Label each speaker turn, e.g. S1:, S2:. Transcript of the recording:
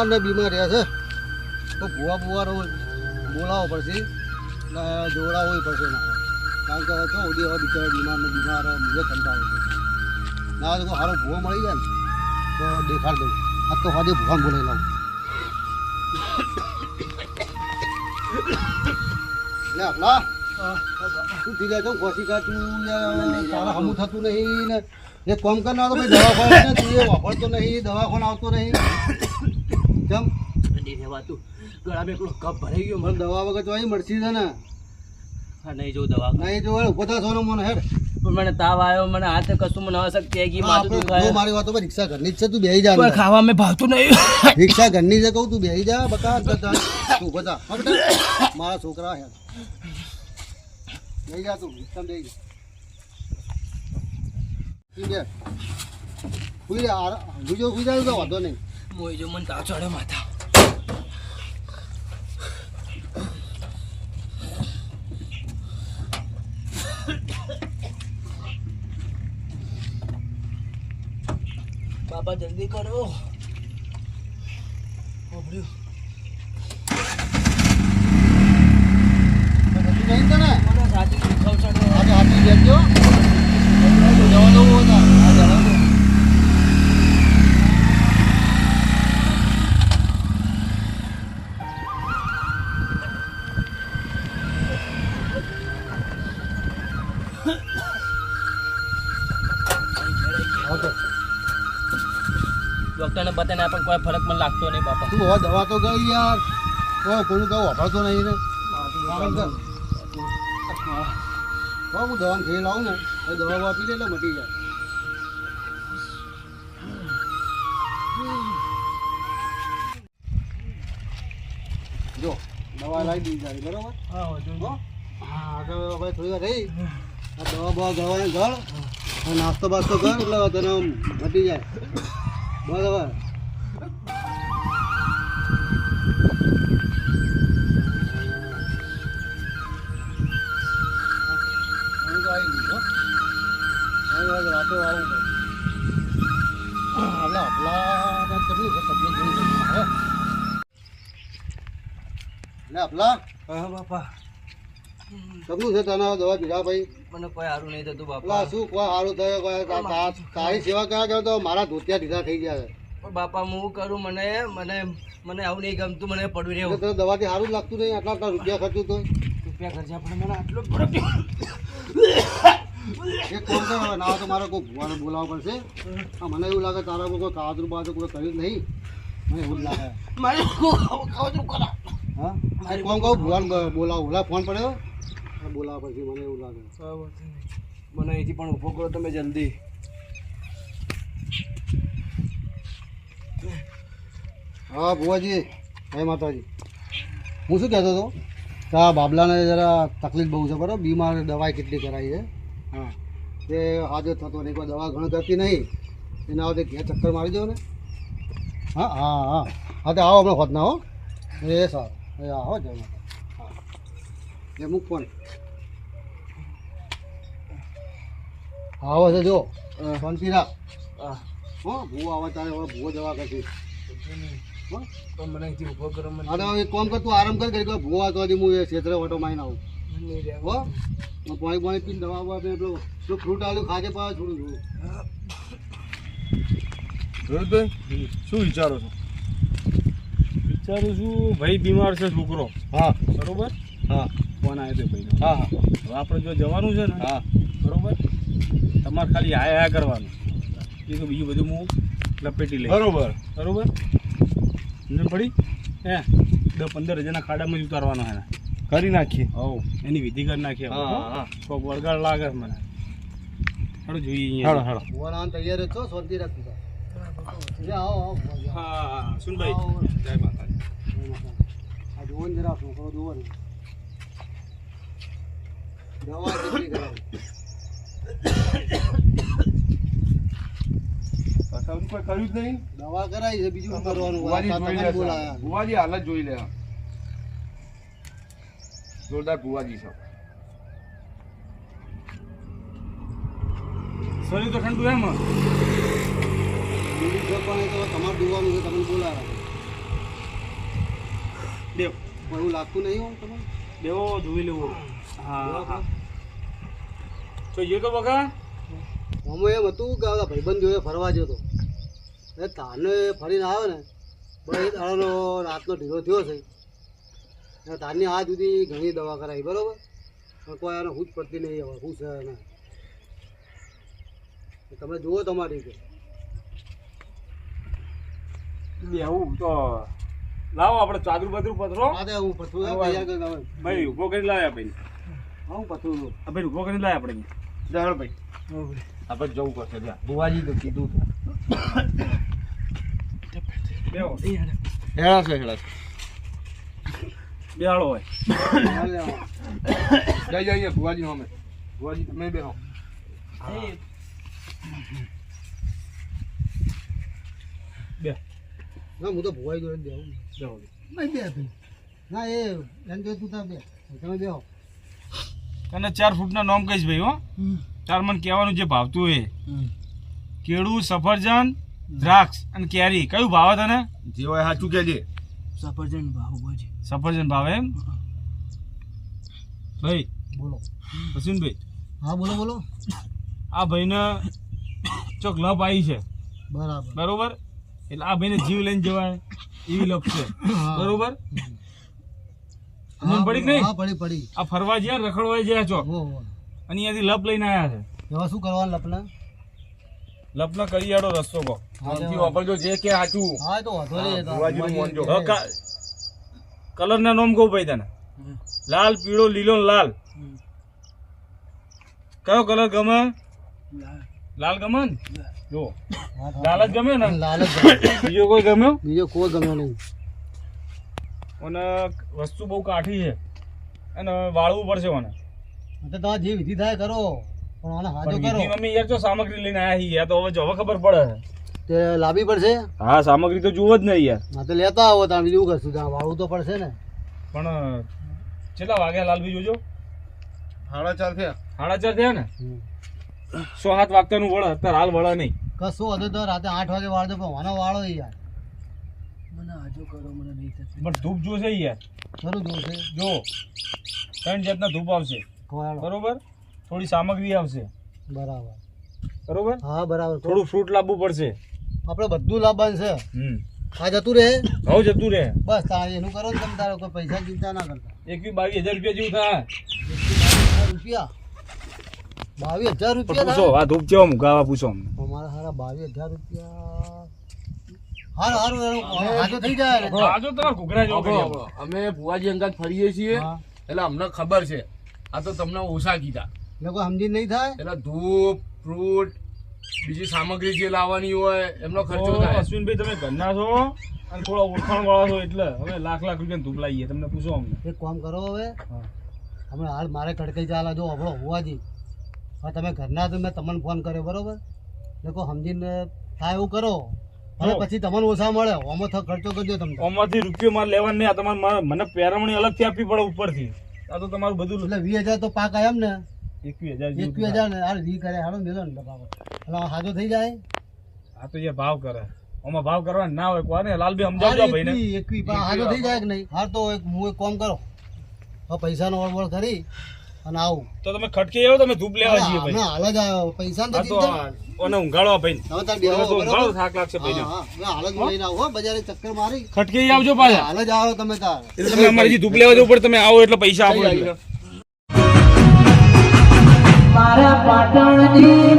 S1: બીમાર ને બીમાર રહે છે. તો ભૂવા ભૂવાનો બોલાવવો પડશે ને જોડાવવું પડશે મારે કારણ કે જો ઉડી હવે બિચારા બીમાર ને બીમાર મુજબ કંટાળો છે. ના તો સારો ભૂવો મળી જાય ને તો દેખાડ દઉં. આ તો હાજે ભૂવાને બોલાવી લાવું. લે આપલા તું થઈ જાય તો કા તું યાર તારા હમું થતું નહીં ને. એ કોમ કરનાર તો ભાઈ દવાખાને તું એ વાપરતો નહીં દવાખાને આવતો નહીં. કેમ?
S2: તું. રહેવાતું ગળામાં એકલો કપ ભરાઈ ગયો
S1: મને. દવા વગર તો અહીં મળશે છે ને.
S2: હા નહીં જો દવા
S1: નહીં જો ઊભો થા સોનો મને હેડ.
S2: પણ મને તાવ આવ્યો મને હાથે કશું મને અસક આવી ગઈ માથું દુખાય.
S1: મારી વાતો પર રિક્ષા ઘરની છે તું બેહી જા પણ
S2: ખાવા મેં ભાવતું નહીં.
S1: રિક્ષા ઘરની છે કહું તું બેહી જા બકા તું ઊભો થા. મારા છોકરા હે. બેહી જા તું રિક્ષા બેહી જા. તું બે સુઈ જા તો વાંધો નહીં.
S2: મોઈ જો મને તાવ ચડે માથા. બાપા જલ્દી કરો. ઓબડ્યું. મને રાતે દુખાવ ચડે
S1: આજે હાથી હતા
S2: ડોક્ટરને બતાવીને પણ કોઈ ફરક મને લાગતો નહીં બાપા.
S1: તું હવે દવા તો ગઈ યાર. કોઈ કોનું કહું વાપરતો નહીં ને હા હું દવાનું ઘેર લાવું ને એ દવા આપી દે એટલે મટી જાય. જો દવા લાવી દીધી તારી બરાબર?
S2: હા હજુ
S1: હો? હા આગળ હવે થોડી વાર રહી. આ દવા બવા ગળવાને ગળ નાસ્તો બાસ્તો કર એટલે તને મટી જાય. બરાબર હું તો આવી ગયું હો હવે હવે રાતે આવું પડે આપણે આપલા કેટલું છે તબિયત જોઈ જવું હે લે આપલા
S2: હા બાપા
S1: કેટલું છે તને દવા પીધા ભાઈ
S2: મને કોઈ સારું નહીં થતું બાપા.
S1: શું કોઈ સારું થયું? તારી સેવા કયા કરો તો મારા ધોતિયા ઢીલા થઈ ગયા છે.
S2: પણ બાપા હું કરું? મને મને મને આવું નહીં ગમતું મને પડવું રહ્યું
S1: તને દવાથી સારું લાગતું નહીં? આટલા આટલા રૂપિયા ખર્ચું તો
S2: રૂપિયા ખર્ચા પણ મને આટલો
S1: એક ના તો મારે કોઈ ભૂવાને બોલાવવો પડશે. મને એવું લાગે તારા કોઈ કાવતરું બાજુ કોઈ કર્યું નહીં. મને એવું લાગે.
S2: મારે કાવતરું કરા
S1: હા? કામ કહું ભૂવાને બોલાવો બોલાવું. ઓલા ફોન પડ્યો? હા, પછી મને એવું લાગે.
S2: મને અહીંથી પણ ઊભો કરો તમે જલ્દી.
S1: હા ભુવાજી. જય માતાજી. હું શું કહેતો હતો? કે આ બાબલાને જરા તકલીફ બહુ છે બરાબર? બીમાર દવાઈ કેટલી કરાવી છે? હા. તે હાજર થતો નહીં કોઈ દવા ઘણી કરતી નહીં. એના આવતે ઘેર ચક્કર મારી દો ને. હા હા હા. હા તો આવો હમણાં હોતના હો. એ સારું. એ આવો જય માતા એ ફોન આવો છે જો શાંતિ રાખ.
S2: હા.
S1: હો ભૂવો આવે તારે હવે ભૂવો જવા કરશે અરે એક કામ કર તું આરામ કર કરી ભૂવા તો હું એ ક્ષેત્ર ઓટો મારીને આવું. હો? હું પાણી પાણી પીને દવા બવા પીને પેલો ફ્રૂટ આલું ખાજે પાછું થોડું થોડું
S3: રોહિતભાઈ શું વિચારો છો? વિચારું છું ભાઈ બીમાર છે છોકરો.
S1: હા.
S3: બરોબર?
S1: હા.
S3: ફોન આવ્યો હતો ભાઈનો
S1: હા. હા
S3: આપણે જો જવાનું છે ને
S1: હા.
S3: બરોબર? તમારે ખાલી આયા આયા કરવાનું. એ તો બીજું બધું હું લપેટી લઈ
S1: બરોબર.
S3: બરોબર? સમજણ પડી? હે દસ પંદર હજારના ખાડામાં જ ઉતારવાનો એના
S1: કરી નાખીએ.
S3: હો એની વિધિ કરી નાખીએ
S1: હા,
S3: હા. કોક વળગાડ લાગે મને. હાલો જોઈએ અહીંયા.
S1: ભૂવા તૈયાર છો શાંતિ રાખજો. આવો આવો
S3: હા સુનભાઈ. જય માતાજી.
S1: આ ને જરા છોકરો જુઓ ને. કરાવી
S4: કોઈ કર્યું જ નહીં
S1: દવા કરાવી છે બીજું કરવાનું
S4: ભુવાજી હાલત જોઈ લે. જોરદાર ભુવાજી છે.
S3: શરીર તો ઠંડુ એમ
S1: તમારે જોવાનું છે તમને બોલાયા
S3: દેવ
S1: એવું લાગતું નહીં હોય તમને
S3: દેવો જોઈ લેવો. હા હા. તો એ તો બકા?
S1: આમાં એમ હતું કે આ ભાઈબંધ જોડે ફરવા જતો એ તારને ફરીને આવે ને બસ એ દાડાનો રાતનો ઢીલો થયો છે. અને તારની આ સુધી ઘણી દવા કરાવી બરાબર? પણ કોઈ એને હું જ પડતી નહીં હવે હું છે એને તમે જુઓ તમારી રીતે.
S3: બેવું તો. લાવો આપણે ચાદર બાદર પથરો.
S1: હા પથરું લાવું.
S3: ભાઈ ઊભો કરી લાવ્યા ભાઈ
S1: હું પથરું
S3: ભાઈ ઊભો કરી લાવ્યા આપણે
S4: ચાલ ભાઈ. આપણે જવું પડશે જા. બુવાજી તો કીધું હેડા છે હેડા
S3: બેહાળો હોય.
S4: જઈ જઈએ ભુવાજી સામે બુવાજી તમે બેહો.
S3: બે
S1: ના હું તો ભુવાઈ જોડે બેહું.
S3: બેહો
S1: નહીં. બે ભાઈ. ના એ એમ જો તું બે. તમે બેહો.
S3: તને ચાર ફૂટના નામ કહીશ ભાઈ હો. તાર મને કહેવાનું જે ભાવતું એ. કેળું સફરજન દ્રાક્ષ અને કેરી. કયું ભાવે તને?
S4: જે હોય સાચું કહેજે.
S2: સફરજન ભાવ હોય
S3: સફરજન ભાવે એમ? ભાઈ
S1: બોલો.
S3: અશ્વિનભાઈ
S1: હા બોલો બોલો.
S3: આ ભાઈને ચોક લપ આવી છે.
S1: બરાબર.
S3: બરોબર? એટલે આ ભાઈને જીવ લઈને જવાય એવી લપ છે. બરોબર? મન પડી નહીં?
S1: પડી પડી.
S3: આ ફરવા જ્યાં રખડવા જ્યાં
S1: હો
S3: અને અહીંયાથી લપ લઈને આવ્યા છે.
S1: એવા શું કરવા લપના?
S3: લપનો કરિયાળો રસ્તો કહો
S4: શાંતિ વાપરજો જે કે સાચું
S1: હા તો વાંધો નહીં તો
S4: ભુવાજીનું માનજો.
S3: કલરના નોમ કહું ભાઈ તને. લાલ પીળો લીલો લાલ. કયો કલર ગમે? લાલ. ગમે ને? જો.
S1: લાલચ હા.
S3: લાલ જ ગમે ને
S1: લાલચ
S3: બીજો કોઈ ગમ્યો?
S1: બીજો કોઈ ગમ્યો નહીં.
S3: અને વસ્તુ બહુ કાઠી છે. અને વાળવું પડશે મને.
S1: તો તમારે જે વિધિ થાય કરો પણ આને હાજો કરો.
S3: વિધિ મમ્મી યાર જો સામગ્રી લઈને આયા હી યાર તો હવે જો હવે ખબર પડે છે.
S1: તે લાવી પડશે?
S3: હા સામગ્રી તો જુઓ જ નહીં યાર.
S1: હા તો લેતા આવો તમે બીજું કરશું? ત્યાં વાળવું તો પડશે ને.
S3: પણ કેટલા વાગ્યા લાલભી જોજો?
S4: સાડા ચાર થયા.
S3: સાડા ચાર થયા ને. સો સાત વાગતાનું વળ અત્યારે હાલ વળે નહીં.
S1: કશું હતું તો રાતે આઠ વાગે વાળતો પણ વાનો વાળો યાર.
S2: મને આજો કરો મને નહીં થશે
S3: પણ ધૂપ જોશે યાર.
S1: ખરું જોશે.
S3: જો ત્રણ જાતના ધૂપ આવશે. બરોબર? થોડી સામગ્રી આવશે.
S1: બરાબર.
S3: બરોબર?
S1: હા બરાબર.
S3: થોડું ફ્રૂટ લાવવું પડશે.
S1: આપણે બધું લાવવાનું છે.
S3: હમ.
S1: આ જતું રહે?
S3: હવે જતું રહે.
S1: બસ તારે એનું કરો ને તમે તારે કોઈ પૈસા ચિંતા ના કરતા.
S3: એકવી બાવીસ હજાર રૂપિયા જેવું થાય.
S1: રૂપિયા? બાવીસ હજાર રૂપિયા
S3: પૂછો આ ધૂપ મુકાવા પૂછો અમને.
S1: અમારા હારા બાવીસ હજાર રૂપિયા હાર હારું હાજો થઈ જાય. ને
S3: આજો ઘૂઘરા જેવો કરી આપો.
S4: અમે ભુવાજી અંગાત ફરીએ છીએ. એટલે અમને ખબર છે. આ તો તમને ઓછા કીધા.
S1: લોકો સમજી નહીં થાય?
S4: એટલે ધૂપ ફ્રૂટ બીજી સામગ્રી જે લાવવાની હોય એમનો ખર્ચો થાય.
S3: અશ્વિનભાઈ તમે ઘરના છો? અને થોડા ઓળખાણ વાળા છો એટલે. હવે લાખ લાખ રૂપિયા ધૂપ લાવીએ. તમને પૂછો અમને.
S1: એક કામ કરો હવે.
S3: હા.
S1: હમણાં હાલ મારે કડકઈ ચાલે. જો આપણો હોવાજી હવે તમે ઘરના તો મેં તમને ફોન કર્યો બરોબર? લોકો સમજીને થાય એવું કરો. અને પછી તમને ઓછા મળે. ઓમો થ ખર્ચો કરજો તમને
S3: ઓમાંથી રૂપિયો મારે લેવા નહીં. આ તમારે મને પેરામણી અલગથી આપવી પડે ઉપરથી. આ તો તમારું બધું
S1: એટલે વીસ હજાર તો પાક આવ્યા ને
S3: એકવીસ હજાર
S1: એકવીસ હજાર ને હાલ વી કરે. હાલો મેલો ને બાબા એટલે હાજો થઈ જાય?
S3: આ તો એ ભાવ કરે. ઓમાં ભાવ કરવા ના હોય કોને? લાલભાઈ સમજાવજો આ ભાઈને.
S1: એકવી હાજો થઈ જાય કે નહીં? હાર તો એક હું એક કામ કરો. પૈસાનો વળવળ કરી. અને આવું.
S3: તો તમે ખટકી આવો તમે ધૂપ લેવા જઈએ ભાઈ.
S1: જ આવ્યો પૈસા
S3: તો ઓને આ
S1: હવે તાર બેહો
S3: તો થાક લાગશે
S1: હા હાલ જ લઈને આવો બજારે ચક્કર મારી.
S3: ખટકી આવજો પાછા.
S1: હાલ જ આવો તમે તાર.
S3: એટલે તમે અમારી ધૂપ લેવા જવું પડે તમે આવો એટલે પૈસા આપો
S2: મારા પાટણની